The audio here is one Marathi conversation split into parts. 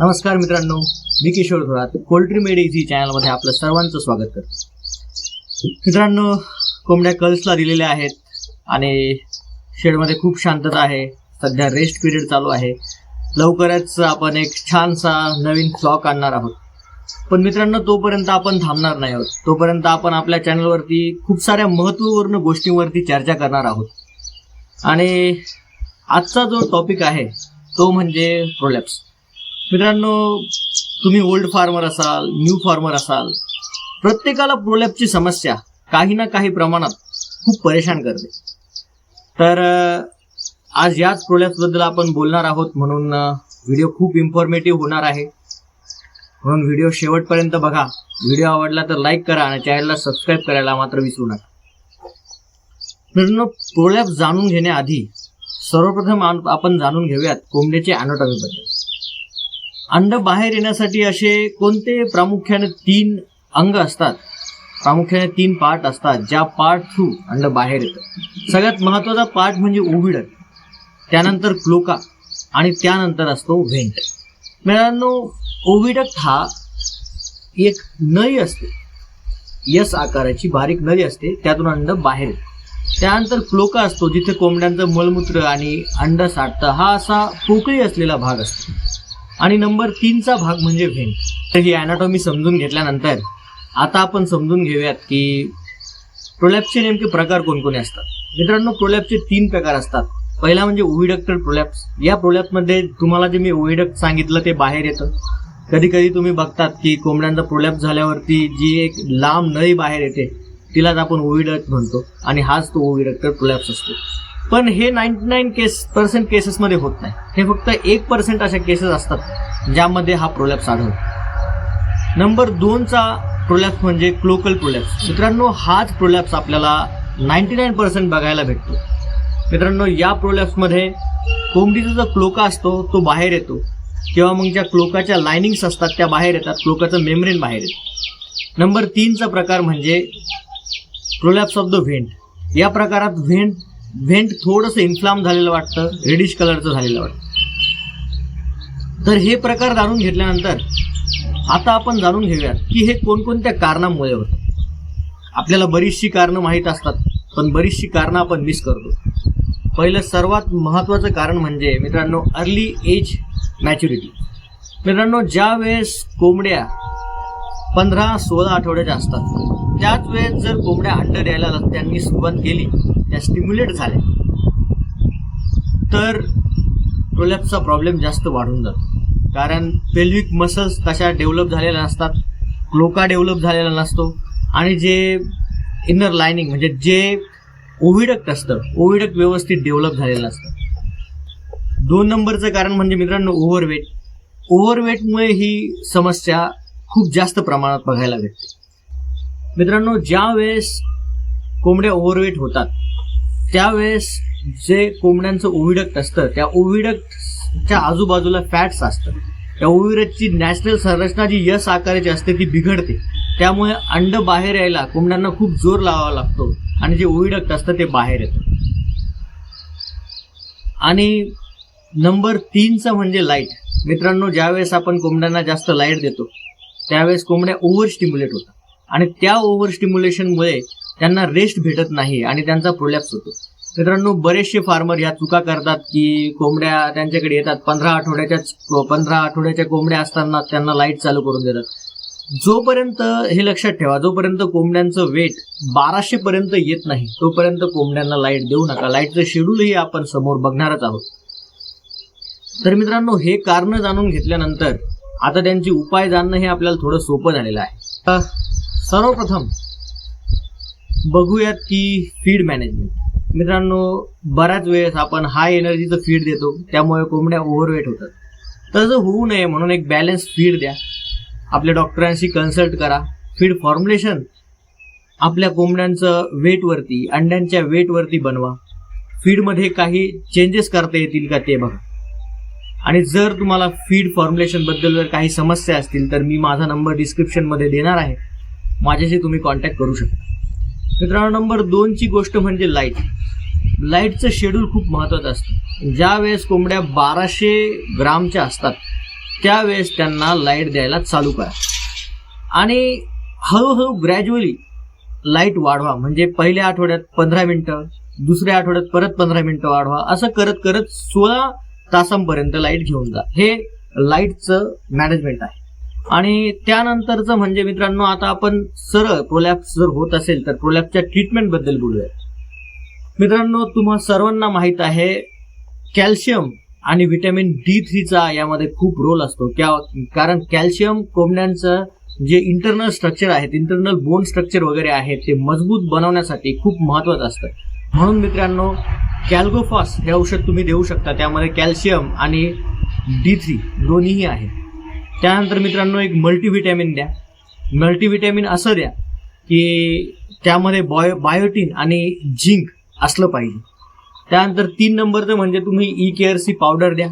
नमस्कार मित्रांनो मी Kishor Thorat. Poultry made easy चॅनलमध्ये आपलं सर्वांचं स्वागत करतो. मित्रांनो कोंबड्या कल्सला दिलेल्या आहेत आणि शेडमध्ये खूप शांतता आहे. सध्या रेस्ट पिरियड चालू आहे. लवकरच आपण एक छानसा नवीन फ्लॉक आणणार आहोत. पण मित्रांनो तोपर्यंत आपण थांबणार नाही आहोत. तोपर्यंत आपण आपल्या चॅनलवरती खूप साऱ्या महत्त्वपूर्ण गोष्टींवरती चर्चा करणार आहोत. आणि आजचा जो टॉपिक आहे तो म्हणजे प्रोलॅप्स मित्रांनो तुम्ही ओल्ड फार्मर असाल न्यू फार्मर असाल प्रत्येकाला प्रोलॅपची समस्या काही ना काही प्रमाणात खूप परेशान करते. तर आज याच प्रोलॅप्सबद्दल आपण बोलणार आहोत म्हणून व्हिडिओ खूप इन्फॉर्मेटिव्ह होणार आहे. म्हणून व्हिडिओ शेवटपर्यंत बघा. व्हिडिओ आवडला तर लाईक करा आणि चॅनलला सबस्क्राईब करायला मात्र विसरू नका. मित्रांनो प्रोलॅप्स जाणून घेण्याआधी सर्वप्रथम आपण जाणून घेऊयात कोंबड्याचे अॅनोटॉमीबद्दल अंड बाहेर येण्यासाठी असे कोणते प्रामुख्याने तीन अंग असतात? प्रामुख्याने तीन पार्ट असतात ज्या पार्ट थ्रू अंड बाहेर येतं. सगळ्यात महत्त्वाचा पार्ट म्हणजे ओव्हिडक त्यानंतर क्लोका आणि त्यानंतर असतो व्हेंट मित्रांनो ओव्हिडक्ट हा एक नळी असते. यस आकाराची बारीक नळी असते त्यातून अंड बाहेर त्यानंतर क्लोका असतो जिथे कोंबड्यांचं मलमूत्र आणि अंड साठतं. हा असा पोकळी असलेला भाग असतो. आणि नंबर तीनचा भाग म्हणजे व्हेन. तर ही अॅनाटॉमी समजून घेतल्यानंतर आता आपण समजून घेऊयात की प्रोलॅप्सचे नेमके प्रकार कोणकोणते असतात. मित्रांनो प्रोलॅप्सचे तीन प्रकार असतात. पहिला म्हणजे ओव्हिडक्टर प्रोलॅप्स या प्रोलॅप्समध्ये तुम्हाला जे मी ओव्हिडक्ट सांगितलं ते बाहेर येतं. कधी कधी तुम्ही बघतात की कोंबड्यांचा प्रोलॅप्स झाल्यावरती जी एक लांब नळी बाहेर येते तिलाच आपण ओव्हिडक्ट म्हणतो. आणि हाच तो ओव्हिडक्टर प्रोलॅप्स असतो. पण हे नाईन्टी नाईन केस पर्सेंट केसेसमध्ये होत नाही. हे फक्त एक पर्सेंट अशा केसेस असतात ज्यामध्ये हा प्रोलॅप्स आढळतो. नंबर दोनचा प्रोलॅप्स म्हणजे क्लोकल प्रोलॅप्स मित्रांनो हाच प्रोलॅप्स आपल्याला नाईन्टी नाईन पर्सेंट बघायला भेटतो. मित्रांनो या प्रोलॅप्समध्ये कोंबडीचा जो क्लोका असतो तो बाहेर येतो. किंवा मग ज्या क्लोकाच्या लायनिंग्स असतात त्या बाहेर येतात. क्लोकाचं मेम्ब्रेन बाहेर येतं. नंबर तीनचा प्रकार म्हणजे प्रोलॅप्स ऑफ द व्हेंट या प्रकारात व्हेंट व्हेंट थोडंसं इन्फ्लाम झालेलं वाटतं रेडिश कलरचं झालेलं वाटतं. तर हे प्रकार जाणून घेतल्यानंतर आता आपण जाणून घेऊयात की हे कोणकोणत्या कारणामुळे होतं. आपल्याला बरीचशी कारणं माहीत असतात पण बरीचशी कारणं आपण मिस करतो. पहिलं सर्वात महत्त्वाचं कारण म्हणजे मित्रांनो अर्ली एज मॅच्युरिटी मित्रांनो ज्या वेळेस कोंबड्या पंधरा सोळा आठवड्याच्या असतात त्याच वेळेस जर कोंबड्या अंड द्यायला त्यांनी सुरुवात केली त्या स्टिम्युलेट झाल्या. तर प्रोलॅप्सचा प्रॉब्लेम जास्त वाढून जातो. कारण पेल्विक मसल्स कशा डेव्हलप झालेल्या नसतात क्लोका डेव्हलप झालेला नसतो आणि जे इनर लायनिंग म्हणजे जे ओविडक्ट असतं ओविडक व्यवस्थित डेव्हलप झालेलं असतं दोन नंबरचं कारण म्हणजे मित्रांनो ओव्हरवेट ओव्हरवेटमुळे ही समस्या खूप जास्त प्रमाणात बघायला भेटते. मित्रांनो ज्या वेळेस कोंबड्या ओव्हरवेट होतात त्यावेळेस जे कोंबड्यांचं ओव्हिडक्ट असतं त्या ओव्हिडक्टच्या आजूबाजूला फॅट्स असतं त्या ओव्हिडक्टची नॅचरल संरचना जी यस आकाराची असते ती बिघडते. त्यामुळे अंड बाहेर यायला कोंबड्यांना खूप जोर लावावा लागतो आणि जे ओव्हिडक्ट असतं ते बाहेर येतं. आणि नंबर तीनचं म्हणजे लाइट मित्रांनो ज्यावेळेस आपण कोंबड्यांना जास्त लाइट देतो त्यावेळेस कोंबड्या ओव्हर स्टिम्युलेट होतात. आणि त्या ओव्हर स्टिम्युलेशनमुळे त्यांना रेस्ट भेटत नाही आणि त्यांचा प्रोलॅप्स होतो. मित्रांनो बरेचसे फार्मर ह्या चुका करतात की कोंबड्या त्यांच्याकडे येतात. पंधरा आठवड्याच्या पंधरा आठवड्याच्या कोंबड्या असताना त्यांना लाइट चालू करून देतात. जोपर्यंत हे लक्षात ठेवा जोपर्यंत कोंबड्यांचं वेट बाराशे पर्यंत येत नाही तोपर्यंत कोंबड्यांना लाइट देऊ नका. लाईटचं शेड्यूलही आपण समोर बघणारच आहोत. तर मित्रांनो हे कारण जाणून घेतल्यानंतर आता त्यांची उपाय जाणणं हे आपल्याला थोडं सोपं झालेलं आहे. सर्वप्रथम बघूयात की फीड मॅनेजमेंट मित्रांनो बऱ्याच वेळेस आपण हाय एनर्जीचं फीड देतो त्यामुळे कोंबड्या ओव्हरवेट होतात. तसं होऊ नये म्हणून एक बॅलन्स फीड द्या. आपल्या डॉक्टरांशी कन्सल्ट करा. फीड फॉर्म्युलेशन आपल्या कोंबड्यांचं वेटवरती अंड्यांच्या वेटवरती बनवा. फीडमध्ये काही चेंजेस करता येतील का ते बघा. आणि जर तुम्हाला फीड फॉर्म्युलेशनबद्दल जर काही समस्या असतील तर मी माझा नंबर डिस्क्रिप्शनमध्ये देणार आहे. माझ्याशी तुम्ही कॉन्टॅक्ट करू शकता. मित्रांनो नंबर दोनची गोष्ट म्हणजे लाइट लाईटचं शेड्यूल खूप महत्त्वाचं असतं. ज्या वेळेस कोंबड्या बाराशे ग्रामच्या असतात त्यावेळेस त्यांना लाइट द्यायला चालू करा. आणि हळूहळू ग्रॅज्युअली लाइट वाढवा. म्हणजे पहिल्या आठवड्यात पंधरा मिनटं दुसऱ्या आठवड्यात परत पंधरा मिनटं वाढवा. असं करत करत सोळा तासांपर्यंत लाइट घेऊन जा. हे लाईटचं मॅनेजमेंट आहे. आणि त्यानंतरचं म्हणजे मित्रांनो आता आपण सरळ प्रोलॅप्स जर होत असेल तर प्रोलॅप्सच्या ट्रीटमेंटबद्दल बोलूया मित्रांनो तुम्हा सर्वांना माहीत आहे कॅल्शियम आणि व्हिटॅमिन डी थ्रीचा यामध्ये खूप रोल असतो. त्या कारण कॅल्शियम कोंबड्यांचं जे इंटरनल स्ट्रक्चर आहेत इंटरनल बोन स्ट्रक्चर वगैरे आहे ते मजबूत बनवण्यासाठी खूप महत्त्वाचं असतं. म्हणून मित्रांनो कॅल्गोफॉस हे औषध तुम्ही देऊ शकता. त्यामध्ये कॅल्शियम आणि डी थ्री दोन्हीही आहे. त्यानंतर मित्रांनो एक मल्टीव्हिटॅमिन द्या. मल्टीव्हिटॅमिन असं द्या की त्यामध्ये बॉय बायोटीन आणि झिंक असलं पाहिजे. त्यानंतर तीन नंबरचं म्हणजे तुम्ही E K R C powder द्या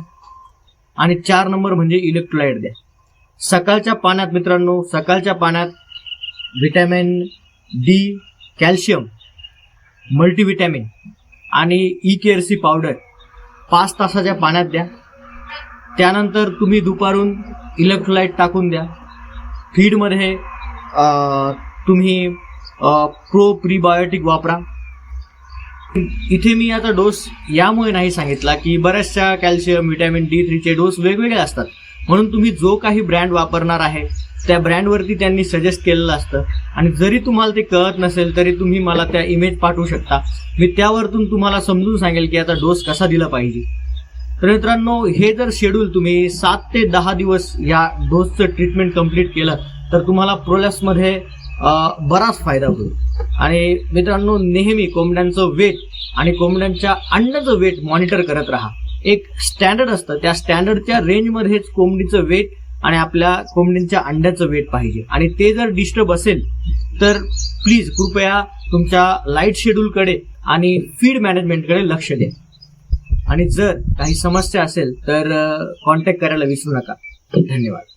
आणि चार नंबर म्हणजे इलेक्ट्रोलाइट द्या. सकाळच्या पाण्यात मित्रांनो सकाळच्या पाण्यात व्हिटॅमिन डी कॅल्शियम मल्टीव्हिटॅमिन आणि ई के एर सी पावडर पाच तासाच्या पाण्यात द्या. त्यानंतर तुम्ही दुपारून इलेक्ट्रोलाइट टाकून द्या. फीडमध्ये तुम्ही प्रो प्रीबायोटिक वापरा. इथे मी आता डोस यामुळे नाही सांगितला की बऱ्याचशा कॅल्शियम व्हिटॅमिन डी थ्रीचे डोस वेगवेगळे असतात. म्हणून तुम्ही जो काही ब्रँड वापरणार आहे त्या ब्रँडवरती त्यांनी सजेस्ट केलेलं असतं. आणि जरी तुम्हाला ते कळत नसेल तरी तुम्ही मला त्या इमेज पाठवू शकता. मी त्यावरतून तुम्हाला समजून सांगेल की आता डोस कसा दिला पाहिजे. तर मित्रांनो हे जर शेड्यूल तुम्ही सात ते दहा दिवस या डोसचं ट्रीटमेंट कंप्लीट केलं तर तुम्हाला प्रोलॅप्समध्ये बराच फायदा होईल. आणि मित्रांनो नेहमी कोंबड्यांचं वेट आणि कोंबड्यांच्या अंड्याचं वेट मॉनिटर करत राहा. एक स्टँडर्ड असतं. त्या स्टँडर्डच्या रेंजमध्येच कोंबडीचं वेट आणि आपल्या कोंबडींच्या अंड्याचं वेट पाहिजे. आणि ते जर डिस्टर्ब असेल तर प्लीज कृपया तुमच्या लाइट शेड्यूलकडे आणि फीड मॅनेजमेंटकडे लक्ष द्या. आणि जर काही समस्या असेल तर कॉन्टॅक्ट करायला विसरू नका. धन्यवाद.